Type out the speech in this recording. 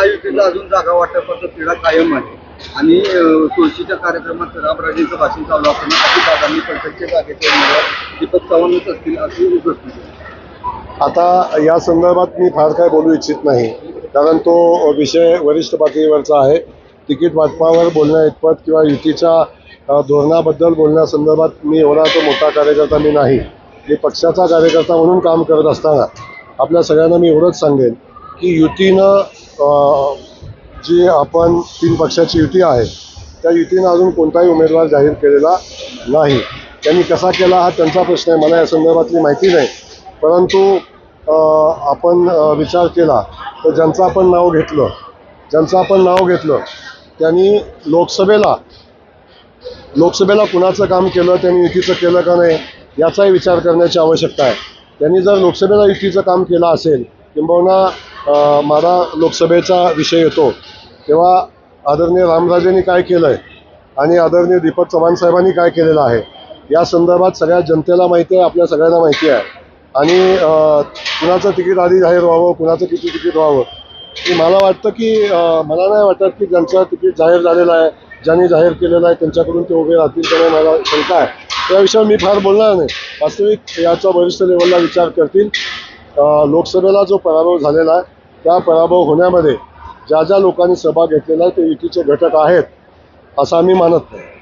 महायुतीला अजून जागा वाटपाचा तिढा कायम आहे. आणि तुळशीच्या कार्यक्रमात रामराजेंचं भाषण चालू असताना अजित दादांनी पंचायतच्या जागेचे उमेदवार दीपक चव्हाणच असतील अशी उद्घोषणा आता या संदर्भात मी फार काय बोलू इच्छित नाही. कारण तो विषय वरिष्ठ पातळीवरचा आहे. तिकीट वाटपावर बोलण्या इतपत किंवा युतीच्या धोरणाबद्दल बोलण्यासंदर्भात मी एवढा तो मोठा कार्यकर्ता मी नाही. मी पक्षाचा कार्यकर्ता म्हणून काम करत असताना आपल्या सगळ्यांना मी एवढंच सांगेन की युतीनं जी आपण तीन पक्षाची युती आहे त्या युतीनं अजून कोणताही उमेदवार जाहीर केलेला नाही. त्यांनी कसा केला हा त्यांचा प्रश्न आहे मला या संदर्भातली माहिती नाही. परंतु आपण विचार केला तर ज्यांचं आपण नाव घेतलं ज्यांचं आपण नाव घेतलं त्यांनी लोकसभेला लोकसभेला कुणाचं काम केलं त्यांनी युतीचं केलं का नाही याचाही विचार करण्याची आवश्यकता आहे. त्यांनी जर लोकसभेला युतीचं काम केलं असेल किंबहुना अ, माझा लोकसभेचा विषय येतो. तेव्हा आदरणीय रामराजेंनी काय केलं आहे आणि आदरणीय दीपक चव्हाण साहेबांनी काय केलेलं आहे या संदर्भात सगळ्या जनतेला माहिती आहे आपल्या सगळ्यांना माहिती आहे. आणि कुणाचं तिकीट आधी जाहीर व्हावं कुणाचं किती तिकीट व्हावं की मला वाटतं की मला नाही वाटत की ज्यांचं तिकीट जाहीर झालेलं आहे ज्यांनी जाहीर केलेलं आहे त्यांच्याकडून ते उभे राहतील त्यामुळे मला शंका आहे. त्याविषयी मी फार बोलणार नाही. वास्तविक याचा वरिष्ठ लेवलला विचार करतील. लोकसभेला जो पराभव झालेला आहे त्या पराभव होण्यामध्ये ज्या ज्या लोकांनी सहभाग घेतलेला आहे ते युतीचे घटक आहेत असं आम्ही मानत नाही.